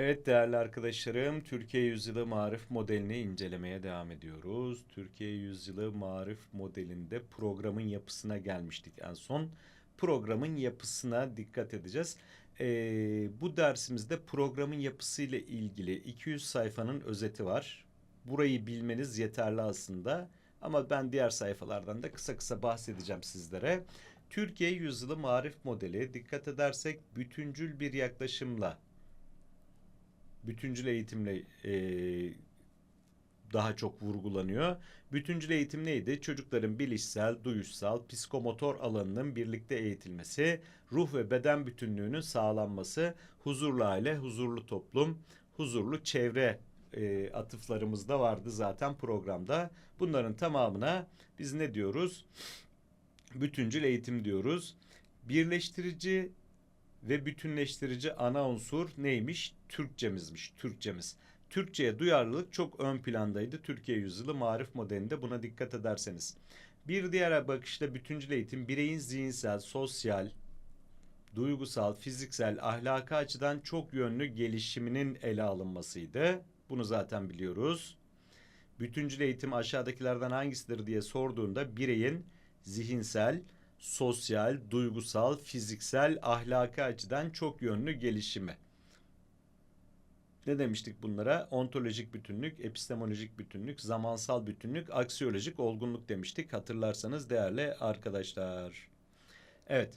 Evet değerli arkadaşlarım, Türkiye Yüzyılı Marif modelini incelemeye devam ediyoruz. Türkiye Yüzyılı Marif modelinde programın yapısına gelmiştik en son. Programın yapısına dikkat edeceğiz. Ee, bu dersimizde programın yapısıyla ilgili 200 sayfanın özeti var. Burayı bilmeniz yeterli aslında. Ama ben diğer sayfalardan da kısa kısa bahsedeceğim sizlere. Türkiye Yüzyılı Marif modeli dikkat edersek bütüncül bir yaklaşımla bütüncül eğitimle e, daha çok vurgulanıyor. Bütüncül eğitim neydi? Çocukların bilişsel, duyuşsal, psikomotor alanının birlikte eğitilmesi, ruh ve beden bütünlüğünün sağlanması, huzurlu aile, huzurlu toplum, huzurlu çevre e, atıflarımız da vardı zaten programda. Bunların tamamına biz ne diyoruz? Bütüncül eğitim diyoruz. Birleştirici ve bütünleştirici ana unsur neymiş? Türkçemizmiş, Türkçemiz. Türkçe'ye duyarlılık çok ön plandaydı Türkiye yüzyılı marif modelinde buna dikkat ederseniz. Bir diğer bakışta bütüncül eğitim bireyin zihinsel, sosyal, duygusal, fiziksel, ahlaki açıdan çok yönlü gelişiminin ele alınmasıydı. Bunu zaten biliyoruz. Bütüncül eğitim aşağıdakilerden hangisidir diye sorduğunda bireyin zihinsel, sosyal, duygusal, fiziksel, ahlaki açıdan çok yönlü gelişimi. Ne demiştik bunlara? Ontolojik bütünlük, epistemolojik bütünlük, zamansal bütünlük, aksiyolojik olgunluk demiştik. Hatırlarsanız değerli arkadaşlar. Evet.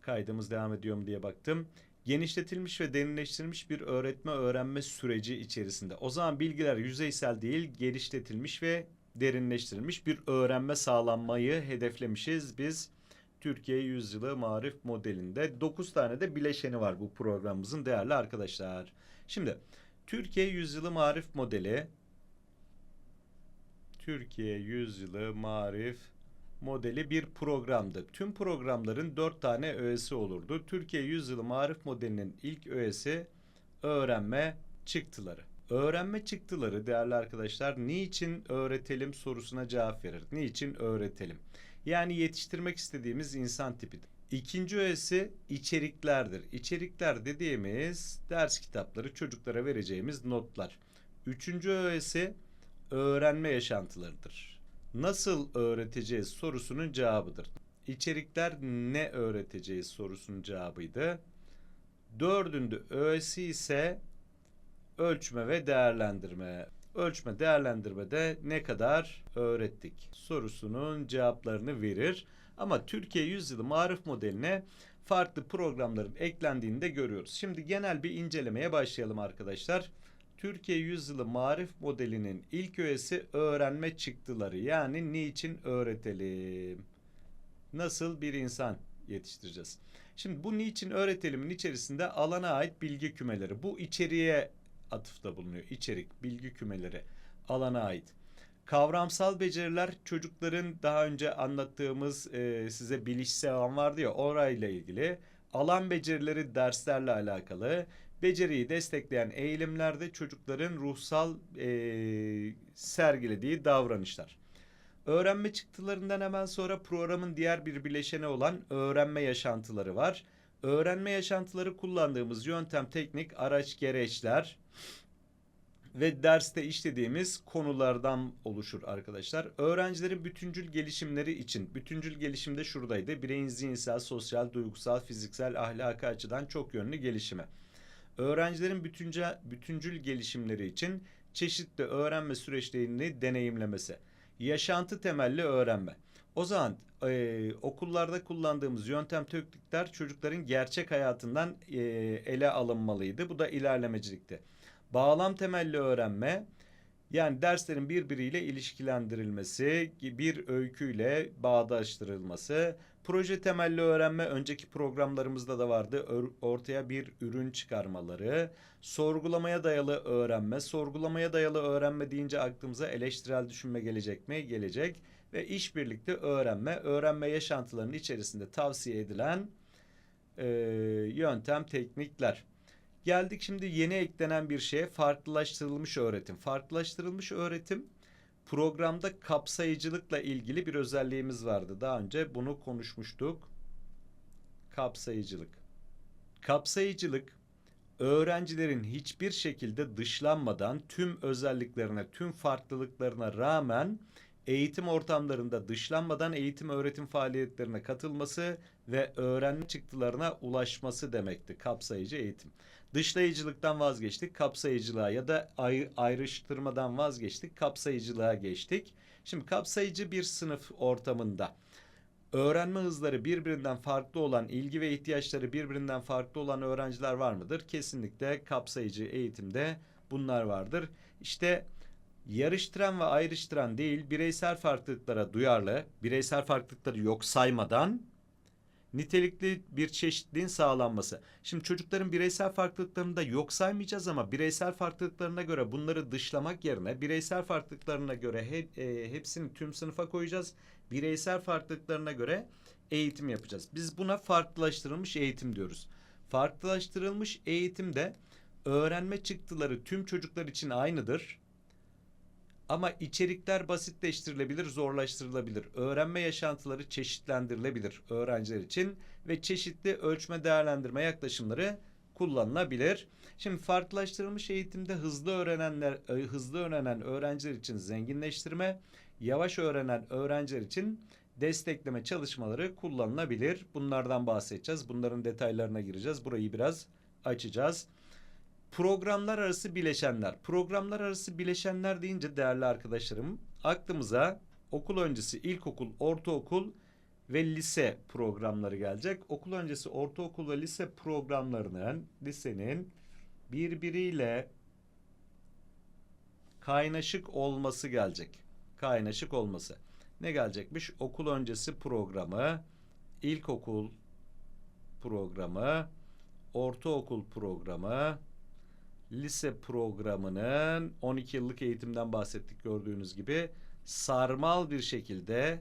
Kaydımız devam ediyor mu diye baktım. Genişletilmiş ve derinleştirilmiş bir öğretme öğrenme süreci içerisinde. O zaman bilgiler yüzeysel değil, genişletilmiş ve derinleştirilmiş bir öğrenme sağlanmayı hedeflemişiz biz Türkiye Yüzyılı Marif modelinde. 9 tane de bileşeni var bu programımızın değerli arkadaşlar. Şimdi Türkiye Yüzyılı Marif modeli Türkiye Yüzyılı Marif modeli bir programdı. Tüm programların dört tane öğesi olurdu. Türkiye Yüzyılı Marif modelinin ilk öğesi öğrenme çıktıları. Öğrenme çıktıları değerli arkadaşlar niçin öğretelim sorusuna cevap verir. Niçin öğretelim? Yani yetiştirmek istediğimiz insan tipidir. İkinci öğesi içeriklerdir. İçerikler dediğimiz ders kitapları çocuklara vereceğimiz notlar. Üçüncü öğesi öğrenme yaşantılarıdır. Nasıl öğreteceğiz sorusunun cevabıdır. İçerikler ne öğreteceğiz sorusunun cevabıydı. Dördüncü öğesi ise ölçme ve değerlendirme. Ölçme değerlendirmede ne kadar öğrettik sorusunun cevaplarını verir. Ama Türkiye Yüzyılı Marif Modeline farklı programların eklendiğini de görüyoruz. Şimdi genel bir incelemeye başlayalım arkadaşlar. Türkiye Yüzyılı Marif Modeli'nin ilk öğesi öğrenme çıktıları. Yani niçin öğretelim? Nasıl bir insan yetiştireceğiz? Şimdi bu niçin öğretelimin içerisinde alana ait bilgi kümeleri. Bu içeriğe atıfta bulunuyor. İçerik, bilgi kümeleri alana ait. Kavramsal beceriler çocukların daha önce anlattığımız e, size bilişsel alan vardı ya orayla ilgili. Alan becerileri derslerle alakalı. Beceriyi destekleyen eğilimlerde çocukların ruhsal e, sergilediği davranışlar. Öğrenme çıktılarından hemen sonra programın diğer bir bileşeni olan öğrenme yaşantıları var. Öğrenme yaşantıları kullandığımız yöntem, teknik, araç, gereçler ve derste işlediğimiz konulardan oluşur arkadaşlar. Öğrencilerin bütüncül gelişimleri için, bütüncül gelişimde şuradaydı. Bireyin zihinsel, sosyal, duygusal, fiziksel, ahlaki açıdan çok yönlü gelişimi. Öğrencilerin bütüncül, bütüncül gelişimleri için çeşitli öğrenme süreçlerini deneyimlemesi. Yaşantı temelli öğrenme. O zaman e, okullarda kullandığımız yöntem teknikler çocukların gerçek hayatından e, ele alınmalıydı. Bu da ilerlemecilikti. Bağlam temelli öğrenme yani derslerin birbiriyle ilişkilendirilmesi, bir öyküyle bağdaştırılması, proje temelli öğrenme önceki programlarımızda da vardı. Ortaya bir ürün çıkarmaları, sorgulamaya dayalı öğrenme. Sorgulamaya dayalı öğrenme deyince aklımıza eleştirel düşünme gelecek mi? Gelecek. Ve işbirlikte öğrenme, öğrenme yaşantılarının içerisinde tavsiye edilen e, yöntem, teknikler. Geldik şimdi yeni eklenen bir şeye farklılaştırılmış öğretim. Farklılaştırılmış öğretim programda kapsayıcılıkla ilgili bir özelliğimiz vardı. Daha önce bunu konuşmuştuk. Kapsayıcılık. Kapsayıcılık öğrencilerin hiçbir şekilde dışlanmadan tüm özelliklerine, tüm farklılıklarına rağmen eğitim ortamlarında dışlanmadan eğitim öğretim faaliyetlerine katılması ve öğrenme çıktılarına ulaşması demekti kapsayıcı eğitim. Dışlayıcılıktan vazgeçtik, kapsayıcılığa ya da ay- ayrıştırmadan vazgeçtik, kapsayıcılığa geçtik. Şimdi kapsayıcı bir sınıf ortamında öğrenme hızları birbirinden farklı olan, ilgi ve ihtiyaçları birbirinden farklı olan öğrenciler var mıdır? Kesinlikle kapsayıcı eğitimde bunlar vardır. İşte yarıştıran ve ayrıştıran değil, bireysel farklılıklara duyarlı, bireysel farklılıkları yok saymadan nitelikli bir çeşitliliğin sağlanması. Şimdi çocukların bireysel farklılıklarını da yok saymayacağız ama bireysel farklılıklarına göre bunları dışlamak yerine bireysel farklılıklarına göre he, e, hepsini tüm sınıfa koyacağız. Bireysel farklılıklarına göre eğitim yapacağız. Biz buna farklılaştırılmış eğitim diyoruz. Farklılaştırılmış eğitimde öğrenme çıktıları tüm çocuklar için aynıdır. Ama içerikler basitleştirilebilir, zorlaştırılabilir. Öğrenme yaşantıları çeşitlendirilebilir öğrenciler için ve çeşitli ölçme değerlendirme yaklaşımları kullanılabilir. Şimdi farklılaştırılmış eğitimde hızlı öğrenenler e, hızlı öğrenen öğrenciler için zenginleştirme, yavaş öğrenen öğrenciler için destekleme çalışmaları kullanılabilir. Bunlardan bahsedeceğiz. Bunların detaylarına gireceğiz. Burayı biraz açacağız. Programlar arası bileşenler. Programlar arası bileşenler deyince değerli arkadaşlarım aklımıza okul öncesi ilkokul, ortaokul ve lise programları gelecek. Okul öncesi ortaokul ve lise programlarının lisenin birbiriyle kaynaşık olması gelecek. Kaynaşık olması. Ne gelecekmiş? Okul öncesi programı, ilkokul programı, ortaokul programı, lise programının 12 yıllık eğitimden bahsettik gördüğünüz gibi sarmal bir şekilde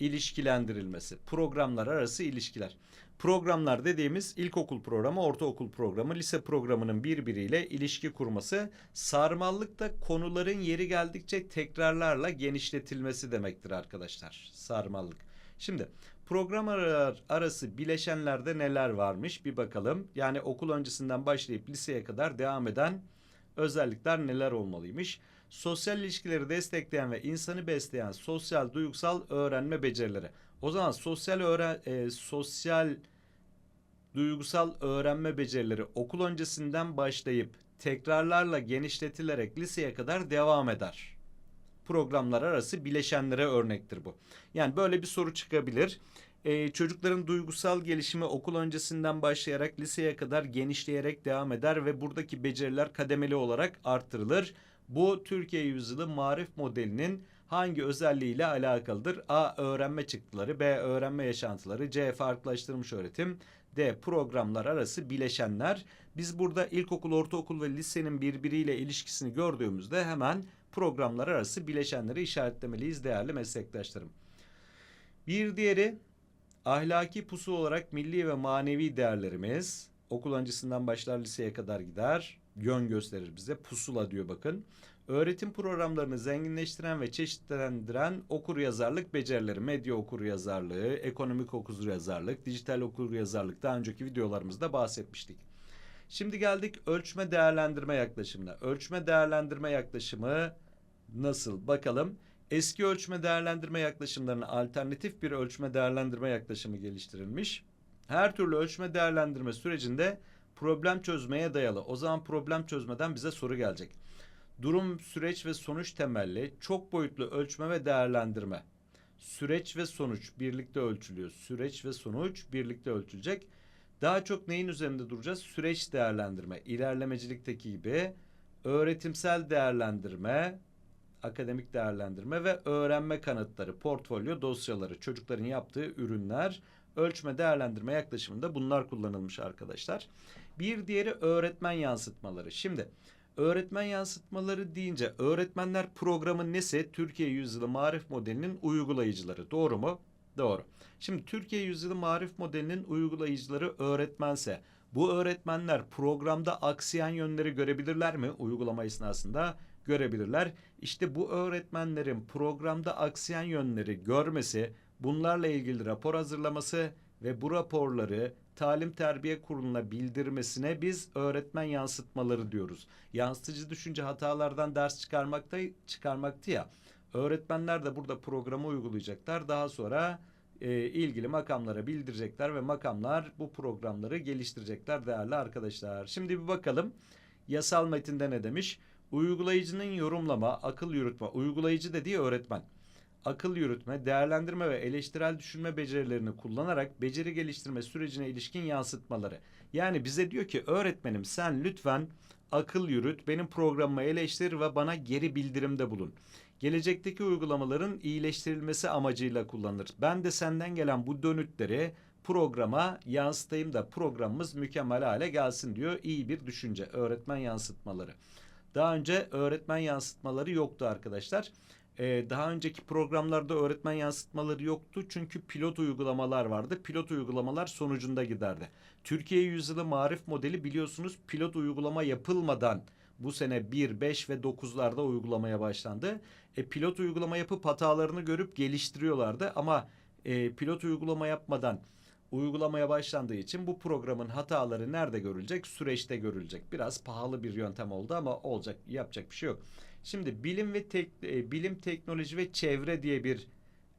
ilişkilendirilmesi. Programlar arası ilişkiler. Programlar dediğimiz ilkokul programı, ortaokul programı, lise programının birbiriyle ilişki kurması, sarmallıkta konuların yeri geldikçe tekrarlarla genişletilmesi demektir arkadaşlar. Sarmallık. Şimdi program ar- arası bileşenlerde neler varmış bir bakalım. Yani okul öncesinden başlayıp liseye kadar devam eden özellikler neler olmalıymış? Sosyal ilişkileri destekleyen ve insanı besleyen sosyal duygusal öğrenme becerileri. O zaman sosyal öğren e, sosyal duygusal öğrenme becerileri okul öncesinden başlayıp tekrarlarla genişletilerek liseye kadar devam eder. Programlar arası bileşenlere örnektir bu. Yani böyle bir soru çıkabilir. Ee, çocukların duygusal gelişimi okul öncesinden başlayarak liseye kadar genişleyerek devam eder ve buradaki beceriler kademeli olarak arttırılır. Bu Türkiye Yüzyılı Marif modelinin hangi özelliğiyle alakalıdır? A. Öğrenme çıktıları, B. Öğrenme yaşantıları, C. Farklılaştırılmış öğretim, D. Programlar arası bileşenler. Biz burada ilkokul, ortaokul ve lisenin birbiriyle ilişkisini gördüğümüzde hemen programlar arası bileşenleri işaretlemeliyiz değerli meslektaşlarım. Bir diğeri ahlaki pusu olarak milli ve manevi değerlerimiz okul öncesinden başlar liseye kadar gider. Yön gösterir bize. Pusula diyor bakın. Öğretim programlarını zenginleştiren ve çeşitlendiren okur yazarlık becerileri, medya okur yazarlığı, ekonomik okur yazarlık, dijital okur yazarlık daha önceki videolarımızda bahsetmiştik. Şimdi geldik ölçme değerlendirme yaklaşımına. Ölçme değerlendirme yaklaşımı nasıl? Bakalım. Eski ölçme değerlendirme yaklaşımlarına alternatif bir ölçme değerlendirme yaklaşımı geliştirilmiş. Her türlü ölçme değerlendirme sürecinde problem çözmeye dayalı. O zaman problem çözmeden bize soru gelecek. Durum, süreç ve sonuç temelli çok boyutlu ölçme ve değerlendirme. Süreç ve sonuç birlikte ölçülüyor. Süreç ve sonuç birlikte ölçülecek. Daha çok neyin üzerinde duracağız? Süreç değerlendirme, ilerlemecilikteki gibi öğretimsel değerlendirme, akademik değerlendirme ve öğrenme kanıtları, portfolyo dosyaları, çocukların yaptığı ürünler, ölçme değerlendirme yaklaşımında bunlar kullanılmış arkadaşlar. Bir diğeri öğretmen yansıtmaları. Şimdi öğretmen yansıtmaları deyince öğretmenler programın nesi? Türkiye Yüzyılı Marif Modeli'nin uygulayıcıları. Doğru mu? Doğru. Şimdi Türkiye Yüzyılı Marif Modeli'nin uygulayıcıları öğretmense bu öğretmenler programda aksayan yönleri görebilirler mi uygulama esnasında? Görebilirler. İşte bu öğretmenlerin programda aksayan yönleri görmesi, bunlarla ilgili rapor hazırlaması ve bu raporları Talim Terbiye Kurulu'na bildirmesine biz öğretmen yansıtmaları diyoruz. Yansıtıcı düşünce hatalardan ders çıkarmakta çıkarmaktı ya. Öğretmenler de burada programı uygulayacaklar. Daha sonra e, ilgili makamlara bildirecekler ve makamlar bu programları geliştirecekler değerli arkadaşlar. Şimdi bir bakalım yasal metinde ne demiş? Uygulayıcının yorumlama, akıl yürütme, uygulayıcı dediği öğretmen. Akıl yürütme, değerlendirme ve eleştirel düşünme becerilerini kullanarak beceri geliştirme sürecine ilişkin yansıtmaları. Yani bize diyor ki öğretmenim sen lütfen akıl yürüt, benim programımı eleştir ve bana geri bildirimde bulun. Gelecekteki uygulamaların iyileştirilmesi amacıyla kullanılır. Ben de senden gelen bu dönütleri programa yansıtayım da programımız mükemmel hale gelsin diyor. İyi bir düşünce. Öğretmen yansıtmaları. Daha önce öğretmen yansıtmaları yoktu arkadaşlar. Ee, daha önceki programlarda öğretmen yansıtmaları yoktu çünkü pilot uygulamalar vardı. Pilot uygulamalar sonucunda giderdi. Türkiye Yüzyılı Marif Modeli biliyorsunuz pilot uygulama yapılmadan bu sene 1, 5 ve 9'larda uygulamaya başlandı. E, pilot uygulama yapıp hatalarını görüp geliştiriyorlardı ama e, pilot uygulama yapmadan uygulamaya başlandığı için bu programın hataları nerede görülecek? Süreçte görülecek. Biraz pahalı bir yöntem oldu ama olacak, yapacak bir şey yok. Şimdi bilim ve tek, e, bilim, teknoloji ve çevre diye bir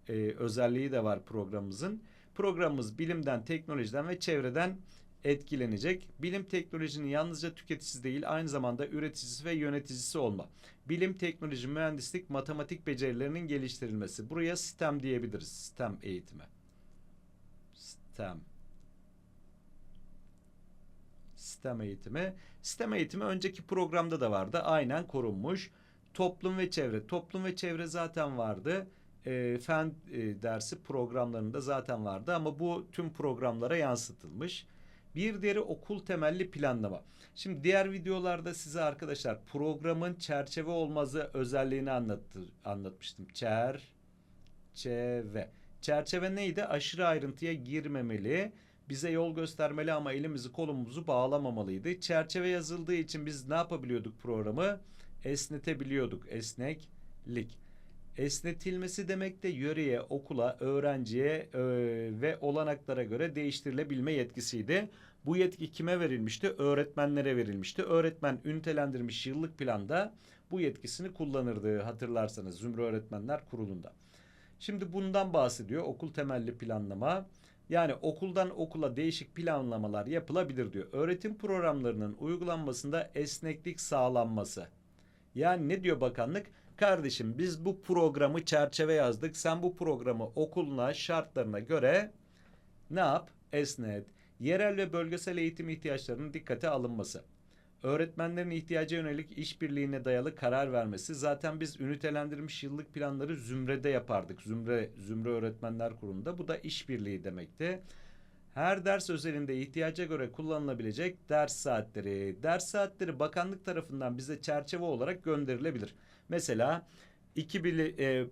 e, özelliği de var programımızın. Programımız bilimden, teknolojiden ve çevreden etkilenecek. Bilim teknolojinin yalnızca tüketicisi değil aynı zamanda üreticisi ve yöneticisi olma. Bilim, teknoloji, mühendislik, matematik becerilerinin geliştirilmesi. Buraya STEM diyebiliriz. STEM eğitimi. STEM. STEM eğitimi. STEM eğitimi önceki programda da vardı. Aynen korunmuş. Toplum ve çevre. Toplum ve çevre zaten vardı. E, fen e, dersi programlarında zaten vardı ama bu tüm programlara yansıtılmış. Bir diğeri okul temelli planlama. Şimdi diğer videolarda size arkadaşlar programın çerçeve olmazı özelliğini anlattı, anlatmıştım. Çerçeve. Çerçeve neydi? Aşırı ayrıntıya girmemeli. Bize yol göstermeli ama elimizi kolumuzu bağlamamalıydı. Çerçeve yazıldığı için biz ne yapabiliyorduk programı? Esnetebiliyorduk. Esneklik. Esnetilmesi demek de yöreye, okula, öğrenciye e, ve olanaklara göre değiştirilebilme yetkisiydi. Bu yetki kime verilmişti? Öğretmenlere verilmişti. Öğretmen ünitelendirmiş yıllık planda bu yetkisini kullanırdı hatırlarsanız Zümre Öğretmenler Kurulu'nda. Şimdi bundan bahsediyor okul temelli planlama. Yani okuldan okula değişik planlamalar yapılabilir diyor. Öğretim programlarının uygulanmasında esneklik sağlanması. Yani ne diyor bakanlık? Kardeşim biz bu programı çerçeve yazdık. Sen bu programı okuluna şartlarına göre ne yap? Esnet. Yerel ve bölgesel eğitim ihtiyaçlarının dikkate alınması. Öğretmenlerin ihtiyaca yönelik işbirliğine dayalı karar vermesi. Zaten biz ünitelendirilmiş yıllık planları zümrede yapardık. Zümre, Zümre Öğretmenler Kurulu'nda. Bu da işbirliği demekti. Her ders özelinde ihtiyaca göre kullanılabilecek ders saatleri. Ders saatleri bakanlık tarafından bize çerçeve olarak gönderilebilir. Mesela iki, bili, e,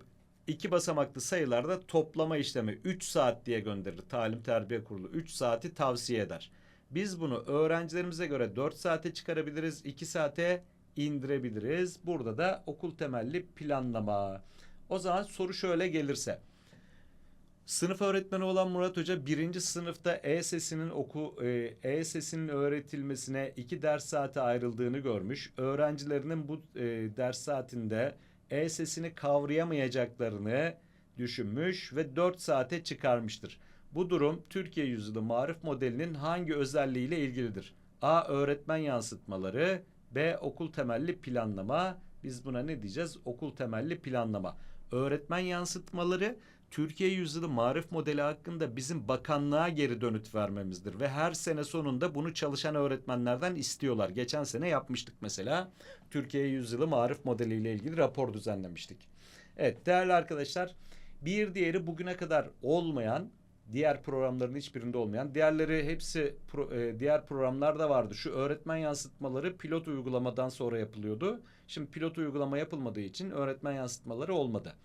iki basamaklı sayılarda toplama işlemi 3 saat diye gönderir. Talim Terbiye Kurulu 3 saati tavsiye eder. Biz bunu öğrencilerimize göre 4 saate çıkarabiliriz, 2 saate indirebiliriz. Burada da okul temelli planlama. O zaman soru şöyle gelirse. Sınıf öğretmeni olan Murat Hoca birinci sınıfta E sesinin oku e, e sesinin öğretilmesine iki ders saati ayrıldığını görmüş. Öğrencilerinin bu e, ders saatinde E sesini kavrayamayacaklarını düşünmüş ve 4 saate çıkarmıştır. Bu durum Türkiye Yüzyılı Marif Modeli'nin hangi özelliğiyle ilgilidir? A. Öğretmen yansıtmaları B. Okul temelli planlama Biz buna ne diyeceğiz? Okul temelli planlama. Öğretmen yansıtmaları Türkiye Yüzyılı Marif Modeli hakkında bizim bakanlığa geri dönüt vermemizdir. Ve her sene sonunda bunu çalışan öğretmenlerden istiyorlar. Geçen sene yapmıştık mesela. Türkiye Yüzyılı Marif Modeli ile ilgili rapor düzenlemiştik. Evet değerli arkadaşlar bir diğeri bugüne kadar olmayan diğer programların hiçbirinde olmayan diğerleri hepsi pro, e, diğer programlarda vardı. Şu öğretmen yansıtmaları pilot uygulamadan sonra yapılıyordu. Şimdi pilot uygulama yapılmadığı için öğretmen yansıtmaları olmadı.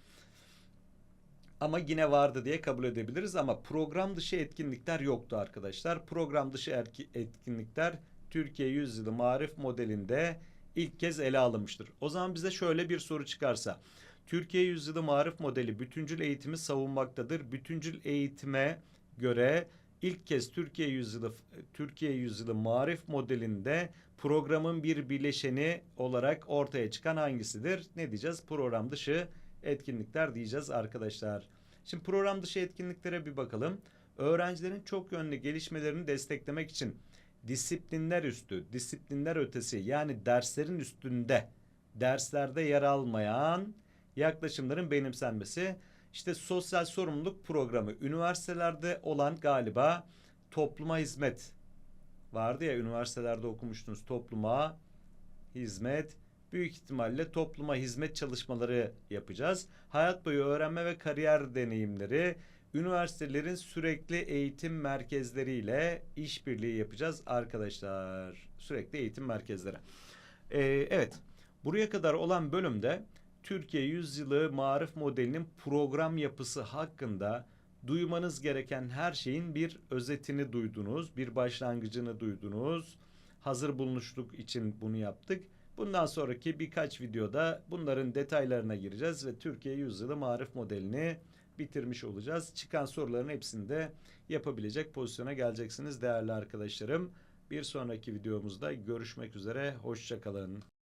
Ama yine vardı diye kabul edebiliriz ama program dışı etkinlikler yoktu arkadaşlar. Program dışı etkinlikler Türkiye Yüzyılı Marif modelinde ilk kez ele alınmıştır. O zaman bize şöyle bir soru çıkarsa Türkiye Yüzyılı Marif Modeli bütüncül eğitimi savunmaktadır. Bütüncül eğitime göre ilk kez Türkiye Yüzyılı Türkiye Yüzyılı Marif modelinde programın bir bileşeni olarak ortaya çıkan hangisidir? Ne diyeceğiz? Program dışı etkinlikler diyeceğiz arkadaşlar. Şimdi program dışı etkinliklere bir bakalım. Öğrencilerin çok yönlü gelişmelerini desteklemek için disiplinler üstü, disiplinler ötesi yani derslerin üstünde, derslerde yer almayan yaklaşımların benimsenmesi. İşte sosyal sorumluluk programı üniversitelerde olan galiba topluma hizmet vardı ya üniversitelerde okumuştunuz topluma hizmet büyük ihtimalle topluma hizmet çalışmaları yapacağız. Hayat boyu öğrenme ve kariyer deneyimleri üniversitelerin sürekli eğitim merkezleriyle işbirliği yapacağız arkadaşlar. Sürekli eğitim merkezleri. Ee, evet. Buraya kadar olan bölümde Türkiye Yüzyılı Marif Modeli'nin program yapısı hakkında duymanız gereken her şeyin bir özetini duydunuz, bir başlangıcını duydunuz. Hazır bulunuşluk için bunu yaptık. Bundan sonraki birkaç videoda bunların detaylarına gireceğiz ve Türkiye Yüzyılı Marif Modelini bitirmiş olacağız. Çıkan soruların hepsini de yapabilecek pozisyona geleceksiniz değerli arkadaşlarım. Bir sonraki videomuzda görüşmek üzere. Hoşçakalın.